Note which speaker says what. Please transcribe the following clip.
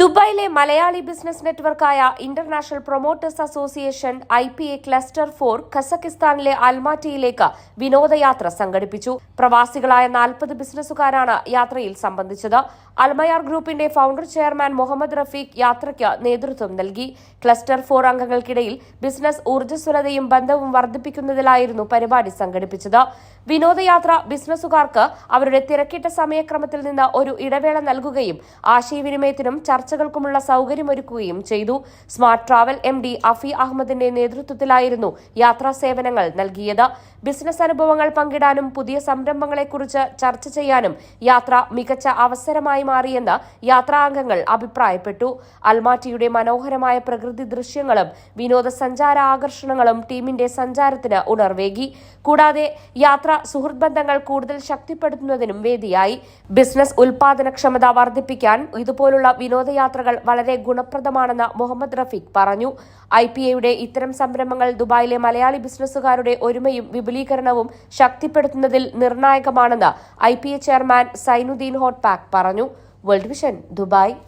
Speaker 1: ദുബായിലെ Malayali business നെറ്റ്വർക്കായ international promoters association I P A cluster four ഖസക്കിസ്ഥാനിലെ അൽമാറ്റിയിലേക്ക് വിനോദയാത്ര സംഘടിപ്പിച്ചു. പ്രവാസികളായ നാൽപ്പത് ബിസിനസ്സുകാരാണ് യാത്രയിൽ സംബന്ധിച്ചത്. അൽമയാർ ഗ്രൂപ്പിന്റെ ഫൌണ്ടർ ചെയർമാൻ മുഹമ്മദ് റഫീഖ് യാത്രയ്ക്ക് നേതൃത്വം നൽകി. ക്ലസ്റ്റർ ഫോർ അംഗങ്ങൾക്കിടയിൽ ബിസിനസ് ഊർജസ്വലതയും ബന്ധവും വർദ്ധിപ്പിക്കുന്നതിലായിരുന്നു പരിപാടി സംഘടിപ്പിച്ചത്. വിനോദയാത്ര ബിസിനസ്സുകാർക്ക് അവരുടെ തിരക്കിട്ട സമയക്രമത്തിൽ നിന്ന് ഒരു ഇടവേള നൽകുകയും ആശയവിനിമയത്തിനും ചർച്ചകൾക്കുമുള്ള സൗകര്യമൊരുക്കുകയും ചെയ്തു. Smart travel M D Afi അഹമ്മദിന്റെ നേതൃത്വത്തിലായിരുന്നു യാത്രാ സേവനങ്ങൾ നൽകിയത്. ബിസിനസ് അനുഭവങ്ങൾ പങ്കിടാനും പുതിയ സംരംഭങ്ങളെക്കുറിച്ച് ചർച്ച ചെയ്യാനും യാത്ര മികച്ച അവസരമായി മാറിയെന്ന് യാത്രാംഗങ്ങൾ അഭിപ്രായപ്പെട്ടു. അൽമാറ്റിയുടെ മനോഹരമായ പ്രകൃതി ദൃശ്യങ്ങളും വിനോദസഞ്ചാര ആകർഷണങ്ങളും ടീമിന്റെ സഞ്ചാരത്തിന് ഉണർവേകി. കൂടാതെ യാത്ര സുഹൃത്ത് ബന്ധങ്ങൾ കൂടുതൽ ശക്തിപ്പെടുത്തുന്നതിനും വേദിയായി. ബിസിനസ് ഉൽപാദനക്ഷമത വർദ്ധിപ്പിക്കാൻ ഇതുപോലുള്ള വിനോദയാത്രകൾ വളരെ ഗുണപ്രദമാണെന്ന് മുഹമ്മദ് റഫീഖ് പറഞ്ഞു. ഐ പി എയുടെ ഇത്തരം സംരംഭങ്ങൾ ദുബായിലെ മലയാളി ബിസിനസ്സുകാരുടെ ഒരുമയും വിപുലീകരണവും ശക്തിപ്പെടുത്തുന്നതിൽ നിർണായകമാണെന്ന് I P A chairman Zainudheen Hotpack പറഞ്ഞു. World Vision Dubai.